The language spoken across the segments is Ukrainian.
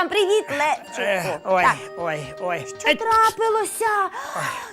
дівчаткам. Привіт, Е, Левчику. Ой, Так, ой, ой. що трапилося?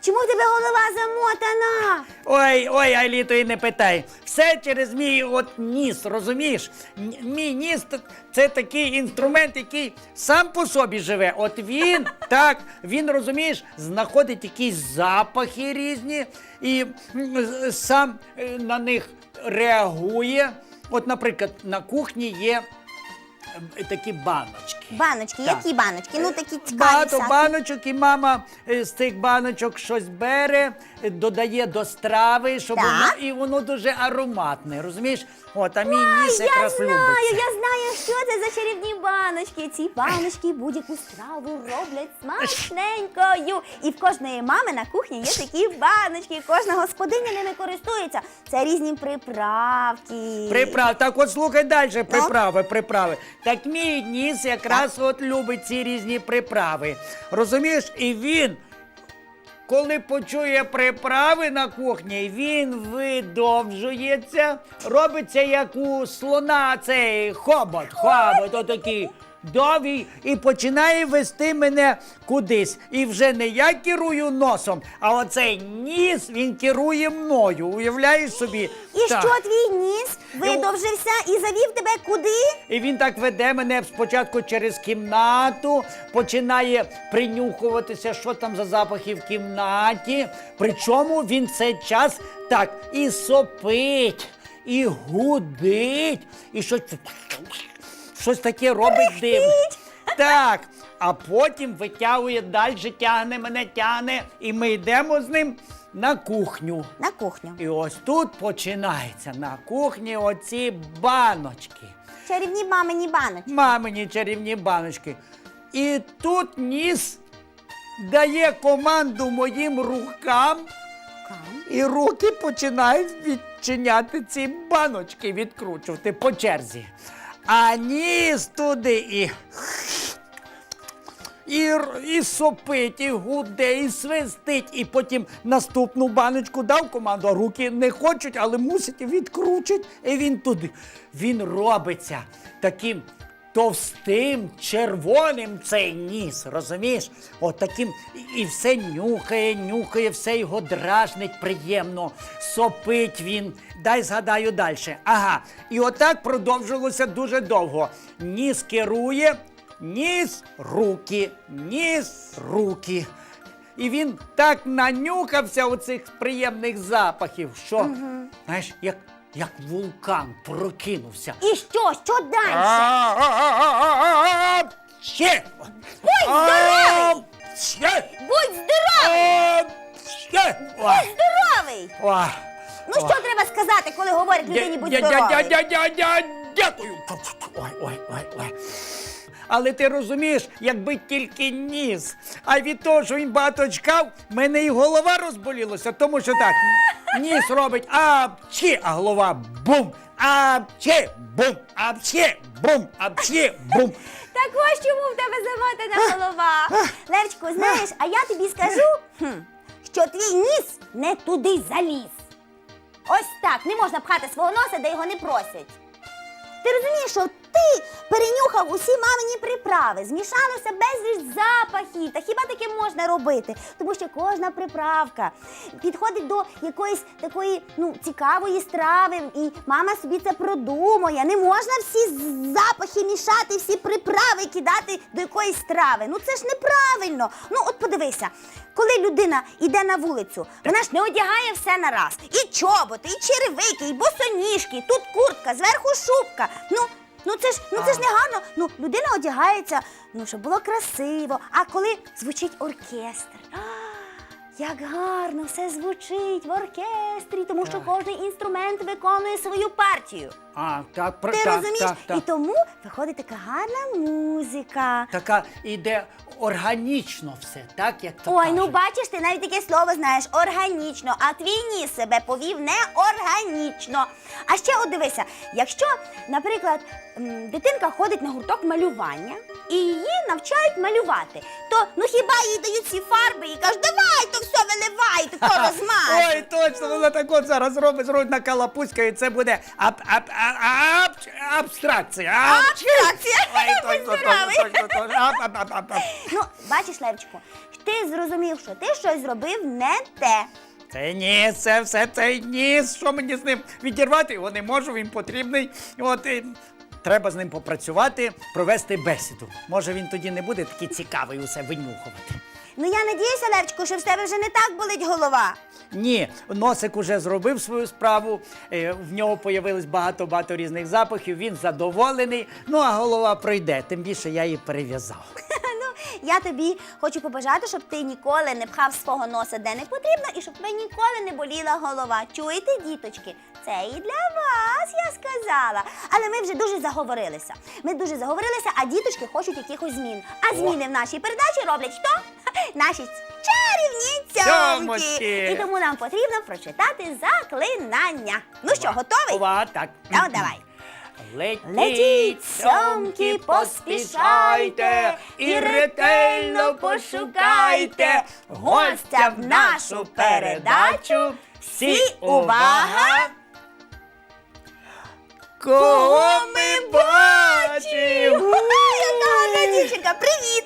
Чому в тебе голова замотана? Ой, ой, Айліто, і не питай. Все через мій от ніс, розумієш? Мій ніс т- це такий інструмент, який сам по собі живе. От він, так, він, розумієш, знаходить якісь запахи різні і м, з- сам е, на них реагує. От, наприклад, на кухні є е, такі баночки. Баночки, Так. які баночки? Ну такі цікаві. Багато всякі. баночок, і мама е, з цих баночок щось бере, е, додає до страви, щоб Так. воно і воно дуже ароматне. Розумієш? От, а мій ніс Я якраз знаю, любить. я знаю, що це за чарівні баночки. Ці баночки будь-яку страву роблять смачненькою. І в кожної мами на кухні є такі баночки. Кожна господиня ними користується. Це різні приправки. Приправ, так от слухай далі, приправи, приправи. Так мій ніс якраз от любить ці різні приправи. Розумієш? І він, коли почує приправи на кухні, він видовжується, робиться як у слона цей хобот, хобот, отакий. Довгий і починає вести мене кудись. І вже не я керую носом, а оцей ніс він керує мною. Уявляєш собі? І Так. що твій ніс видовжився і завів тебе куди? І він так веде мене спочатку через кімнату, починає принюхуватися, що там за запахи в кімнаті. Причому він цей час так і сопить, і гудить, і що. щось, щось таке робить дивне. Так. А потім витягує далі, тягне мене, тягне, і ми йдемо з ним на кухню. На кухню. І ось тут починається на кухні оці баночки. Чарівні мамині баночки. Мамині чарівні баночки. І тут ніс дає команду моїм рукам, і руки починають відчиняти ці баночки, відкручувати по черзі. А ніс туди і. І, і сопить, і гуде, і свистить, і потім наступну баночку дав команду, руки не хочуть, але мусить відкручить, і він туди. Він робиться таким товстим, червоним цей ніс, розумієш? От таким, і- і все нюхає, нюхає, все його дражнить приємно, сопить він. Дай згадаю далі. Ага. І отак продовжилося дуже довго. Ніс керує. Ніс руки, ніс руки. І він так нанюхався оцих приємних запахів, що, знаєш, як, як вулкан прокинувся. І що? Що далі? А-а-а-а-а-а! Ще! Будь здоровий! А, Ще! Будь здоровий! А, Ще! Ой, Здоровий! Ну що треба сказати, коли говорять людині будь Дя- дя- здоровий? дя- дя- дя- дя- Дякую. Ой, ой, ой, ой. Але ти розумієш, якби тільки ніс. А від того, що він багато чкав, мене і голова розболілася, тому що так, ніс робить апчі, а голова бум, апчі, бум, апчі, бум, апчі, бум. Так ось чому в тебе замотана голова. Левчику, знаєш, а я тобі скажу, що твій ніс не туди заліз. Ось так, не можна пхати свого носа, де його не просять. Ти розумієш, що ти перенюхав усі мамині приправи, змішалося безліч запахів. Та хіба таке можна робити? Тому що кожна приправка підходить до якоїсь такої ну, цікавої страви, і мама собі це продумує. Не можна всі запахи мішати, всі приправи кидати до якоїсь страви. Ну це ж неправильно. Ну, от подивися, коли людина йде на вулицю, вона ж не одягає все на раз. І чоботи, і черевики, і босоніжки, тут куртка, зверху шубка. Ну, ну це ж ну це ж не гарно. Ну, людина одягається, ну, щоб було красиво. А коли звучить оркестр. а, Як гарно все звучить в оркестрі, тому що кожен інструмент виконує свою партію. А, так, про- Ти так, розумієш? так, так. І тому виходить така гарна музика. Така іде органічно все, так як то Ой, ну кажуть. бачиш, ти навіть таке слово знаєш органічно, а твій ніс себе повів неорганічно. А ще от дивися, якщо, наприклад, дитинка ходить на гурток малювання і її навчають малювати, то ну хіба їй дають ці фарби і кажуть, давай то все виливай, то розмаж. Ой, точно, вона так от зараз робить, зробить на калапуська, і це буде аб, аб, а- а- аб- абстракція. Аб- Абстракція. Ой, точно, Здоровий. точно, точно, точно. Аб, аб, аб, аб, аб. Ну, бачиш, Левчику, ти зрозумів, що ти щось зробив не те. Це ніс, це все цей ніс. Що мені з ним відірвати? Його не можу, він потрібний. От і треба з ним попрацювати, провести бесіду. Може він тоді не буде такий цікавий усе винюхувати. Ну я надіюся, Левчику, що в тебе вже не так болить голова. Ні, носик уже зробив свою справу. е, В нього появилось багато-багато різних запахів. Він задоволений. Ну а голова пройде. Тим більше я її перев'язав. Я тобі хочу побажати, щоб ти ніколи не пхав свого носа де не потрібно, і щоб тебе ніколи не боліла голова. Чуєте, діточки? Це і для вас, я сказала. Але ми вже дуже заговорилися. Ми дуже заговорилися, а діточки хочуть якихось змін. А зміни в нашій передачі роблять хто? Наші чарівні цьомки. Цьомочки. І тому нам потрібно прочитати заклинання. Ну що, готовий? Ова, так. Ну, давай. Летіть, Летіть, цьомки, поспішайте і ретельно пошукайте гостя в нашу передачу. Всі увага! Кого ми бачимо? Яка гарна дівчинка, привіт!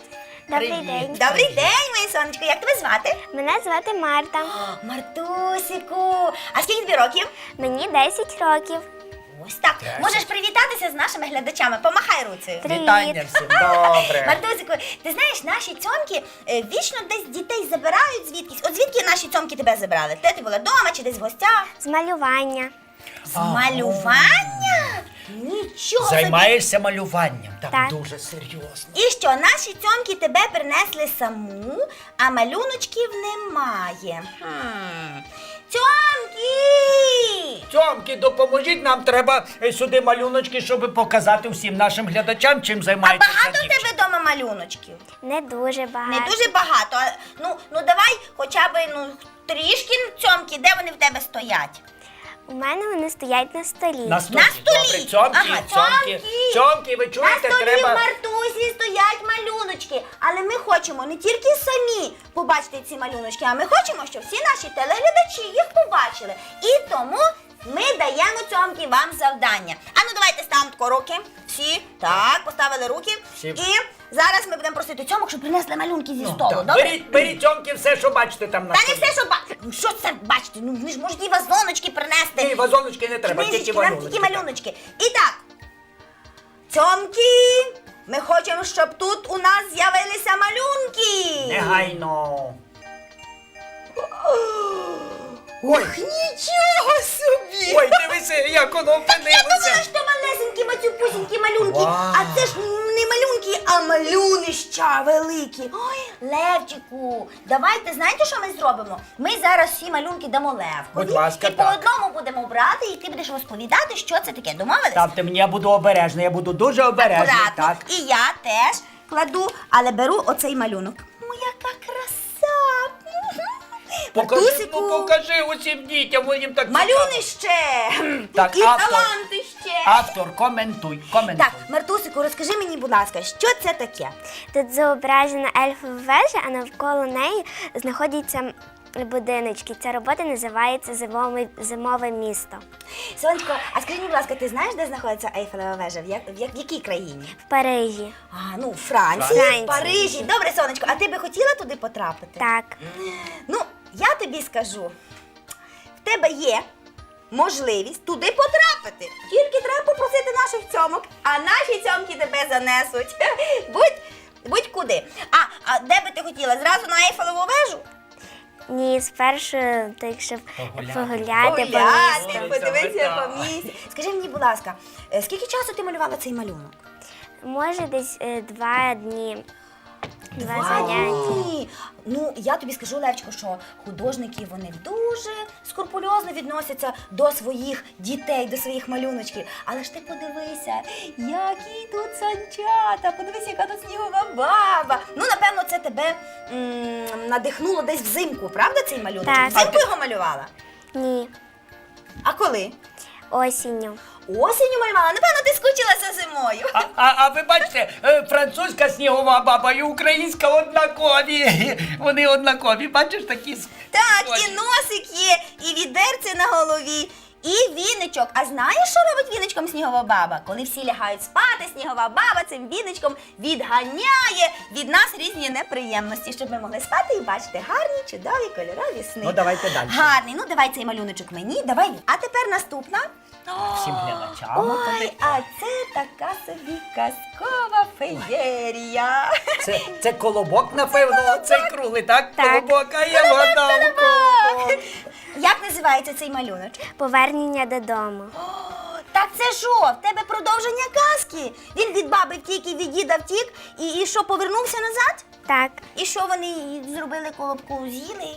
Добрий Привіт. день. Добрий день, моє сонечко, як тебе звати? Мене звати Марта. Мартусику. А скільки тобі років? Мені 10 років. Ось так. Можеш привітатися з нашими глядачами. Помахай руцею. Привіт. Вітання всім, добре. Мартусику, ти знаєш, наші цьомки е, вічно десь дітей забирають звідкись. От звідки наші цьомки тебе забрали? Де ти була вдома чи десь в гостях? З малювання. З малювання? Нічого собі. Займаєшся малюванням. Так, Так. дуже серйозно. І що, наші цьомки тебе принесли саму, а малюночків немає. Хм. Цьомки! Тьомки, допоможіть нам, треба е, сюди малюночки, щоб показати всім нашим глядачам, чим А займається багато в тебе вдома малюночків? Не дуже багато. Не дуже багато. а, Ну, ну давай хоча б ну, трішки цьомки, де вони в тебе стоять? У мене вони стоять на столі. На столі. На столі. Добре, цьомки, Ага, цьомки, цьомки. цьомки, ви На чуєте, столі треба... в Мартусі стоять малюночки. Але ми хочемо не тільки самі побачити ці малюночки, а ми хочемо, щоб всі наші телеглядачі їх побачили. І тому ми даємо цьомки вам завдання. А ну давайте ставимо тако руки. Всі так, поставили руки. Всі. І зараз ми будемо просити цьомок, щоб принесли малюнки зі столу. Так, Добре? Беріть, беріть цьомки все, що бачите там на Та не столі. все, що бачите. Ну що це бачите? Ну вони ж можуть і вазоночки принести. Ні, вазоночки не треба, Книжечки, тільки нам малюночки. тільки малюночки. І так, цьомки, ми хочемо, щоб тут у нас з'явилися малюнки. Негайно. Ой, Нічого собі! ой, дивися, як воно Я думала, опинилося. що малесенькі мацюпусінькі малюнки, Вау. а це ж не малюнки, а малюнища великі. Ой, Левчику, давайте знаєте, що ми зробимо? Ми зараз всі малюнки дамо Левкові. Будь ласка, і по так. одному будемо брати, і ти будеш розповідати, що це таке. Домовились? Ставте мені, я буду обережний, я буду дуже. Акуратно. Так. І я теж кладу, але беру оцей малюнок. Покажи, Мартусику. ну покажи усім дітям, їм так цікаво. Малюнище! Так, і автор. талантище! Автор, коментуй, коментуй. Так, Мартусику, розкажи мені, будь ласка, що це таке? Тут зображена ельфова вежа, а навколо неї знаходяться будиночки. Ця робота називається Зимове, Зимове місто Сонечко, а скажи, мені, будь ласка, ти знаєш, де знаходиться Ейфелева вежа? В, як, в, як, в якій країні? в Парижі. А, ну, в Франції, Франції. в Парижі. Добре, сонечко, а ти би хотіла туди потрапити? Так. Ну, я тобі скажу, в тебе є можливість туди потрапити. Тільки треба попросити наших цьомок, а наші цьомки тебе занесуть. Будь, будь куди. А, а де би ти хотіла? Зразу на Ейфелеву вежу? Ні, спершу, так щоб Погуляти. погуляти по Гуляти, місту. подивитися по місті. Скажи мені, будь ласка, е, скільки часу ти малювала цей малюнок? Може, десь е, два дні. Два заняття. Ні. Ну, я тобі скажу, Левчику, що художники вони дуже скрупульозно відносяться до своїх дітей, до своїх малюночків. Але ж ти подивися, які тут санчата, подивися, яка тут снігова баба. Ну, напевно, це тебе м, надихнуло десь взимку, правда, цей малюнок? Так. Взимку його малювала? Ні, А коли? Осінню. Осінню малювала? Напевно, ти скучилася зимою. А, а, а ви бачите, е, французька снігова баба і українська однакові. Вони однакові, бачиш такі. с- Так, схожі. і носик є, і відерце на голові, і віничок. А знаєш, що робить віничком снігова баба? Коли всі лягають спати, снігова баба цим віничком відганяє від нас різні неприємності, щоб ми могли спати і бачити гарні, чудові кольорові сни. Ну, давайте далі. Гарний, ну давай цей малюночок мені, давай. А тепер наступна. Всім глядачам. Ой, а це така собі казкова феєрія. Це, це колобок, напевно, цей круглий, так? Так. Колобок, а я колобок. Як називається цей малюночок? Повернення додому. О, Так це що? В тебе продовження казки. Він від баби втік і від діда втік, і, і що, повернувся назад? Так. І що вони зробили колобку? З'їли?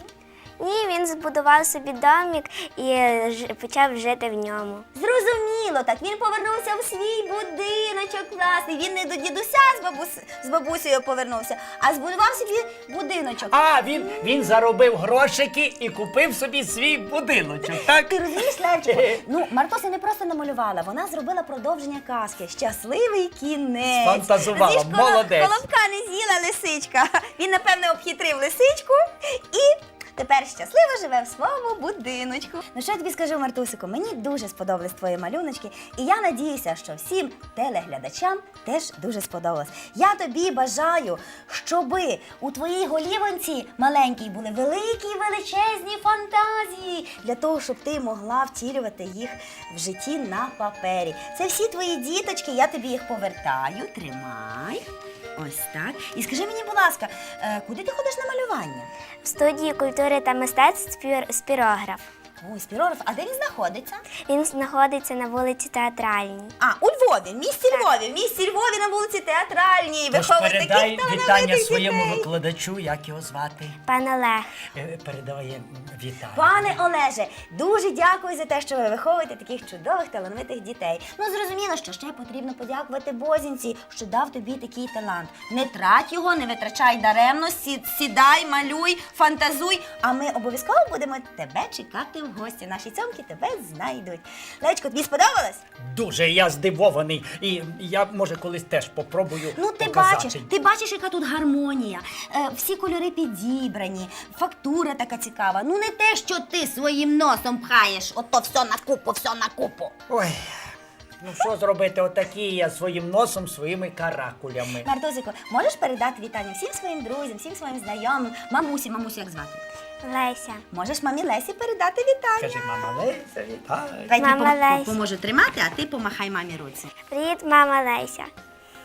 Ні, він збудував собі домик і ж- почав жити в ньому. Зрозуміло, так він повернувся в свій будиночок класний. Він не до дідуся з, бабус... з бабусею повернувся, а збудував собі будиночок. А, він, він заробив грошики і купив собі свій будиночок, так? Ти розумієш, Левчику? Ну, Мартуся не просто намалювала, вона зробила продовження казки. Щасливий кінець. Сфантазувала, Розумієш, коло- молодець. Колобка не з'їла лисичка. Він, напевне, обхитрив лисичку і. Тепер щасливо живе в своєму будиночку. Ну що я тобі скажу, Мартусику? Мені дуже сподобались твої малюночки, і я надіюся, що всім телеглядачам теж дуже сподобалось. Я тобі бажаю, щоби у твоїй голівонці маленькій були великі величезні фантазії для того, щоб ти могла втілювати їх в житті на папері. Це всі твої діточки, я тобі їх повертаю. Тримай. Ось так. І скажи мені, будь ласка, е, куди ти ходиш на малювання? В студії культури та мистецтв спір... спірограф. Ой, спірограф, а де він знаходиться? Він знаходиться на вулиці Театральній. А, у Львові, в місті Львові, в місті Львові на вулиці Театральній. Тож Виховують передай таких вітання талановитих своєму дітей. викладачу, як його звати. Пан Олег. Е, Передає вітання. Пане Олеже, дуже дякую за те, що ви виховуєте таких чудових талановитих дітей. Ну зрозуміло, що ще потрібно подякувати Бозінці, що дав тобі такий талант. Не трать його, не витрачай даремно, сі- сідай, малюй, фантазуй. А ми обов'язково будемо тебе чекати в гості. Наші цьомки тебе знайдуть. Лечко, тобі сподобалось? Дуже я здивований. І я, може, колись теж попробую Ну, ти показати. бачиш, ти бачиш, яка тут гармонія. Е, всі кольори підібрані, фактура така цікава. Ну не те, що ти своїм носом пхаєш, ото все на купу, все на купу. Ой, ну що зробити, отакі я своїм носом, своїми каракулями. Мартозико, можеш передати вітання всім своїм друзям, всім своїм знайомим, мамусі, мамусю, як звати? Леся. Можеш мамі Лесі передати вітання. Кажи, мама Леся, вітаю. Давай Мама пом- Леся. поможу тримати, а ти помахай мамі руці. Привіт, мама Леся.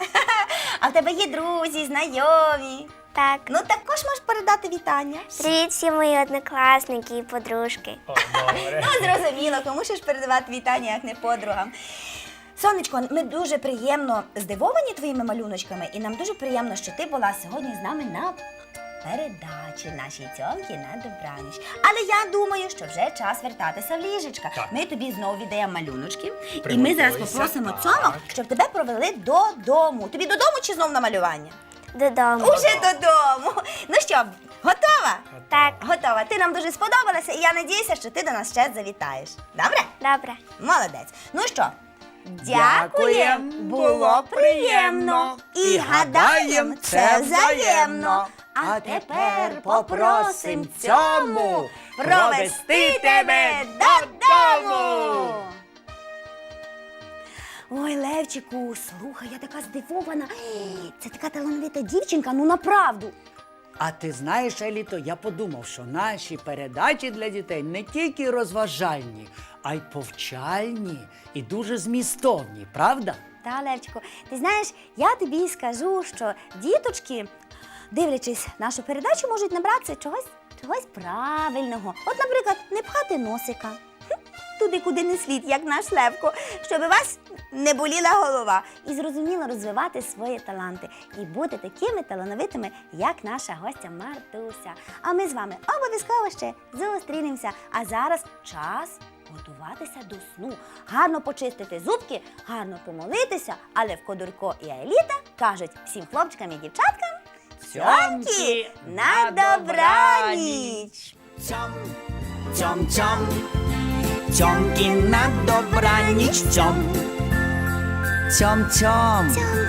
А в тебе є друзі, знайомі. Так. Ну також можеш передати вітання. Привіт всі мої однокласники і подружки. О, добре. Ну, зрозуміло, кому ж передавати вітання, як не подругам. Сонечко, ми дуже приємно здивовані твоїми малюночками, і нам дуже приємно, що ти була сьогодні з нами на передачі нашій цьомки на добраніч. Але я думаю, що вже час вертатися в ліжечка. Так. Ми тобі знову віддаємо малюночки, і ми зараз попросимо так. цьомок, щоб тебе провели додому. Тобі додому чи знов на малювання? Додому. Уже додому. Ну що, готова? Так, Готова. Ти нам дуже сподобалася, і я надіюся, що ти до нас ще завітаєш. Добре? добре. Молодець. Ну що? Дякуєм, було приємно. І гадаєм, це взаємно. А тепер попросим цьому провести тебе додому. Ой, Левчику, слухай, я така здивована. Це така талановита дівчинка, ну направду. А ти знаєш, Еліто, я подумав, що наші передачі для дітей не тільки розважальні, а й повчальні і дуже змістовні, правда? Та, Левчику, ти знаєш, я тобі скажу, що діточки, дивлячись нашу передачу, можуть набратися чогось, чогось правильного. От, наприклад, не пхати носика. Туди, куди не слід, як наш Левко, щоб у вас не боліла голова. І зрозуміло розвивати свої таланти і бути такими талановитими, як наша гостя Мартуся. А ми з вами обов'язково ще зустрінемося. А зараз час готуватися до сну, гарно почистити зубки, гарно помолитися. Але в Кодурко і Аеліта кажуть всім хлопчикам і дівчаткам цьомки на добраніч! Цьом, цьом, цьом, цьомки на добраніч, цьом. Цьом, цьом, Цьом-цьом,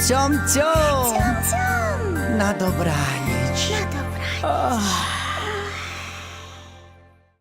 цьом, цьом, цьом-цьом. на добраніч. На добраніч.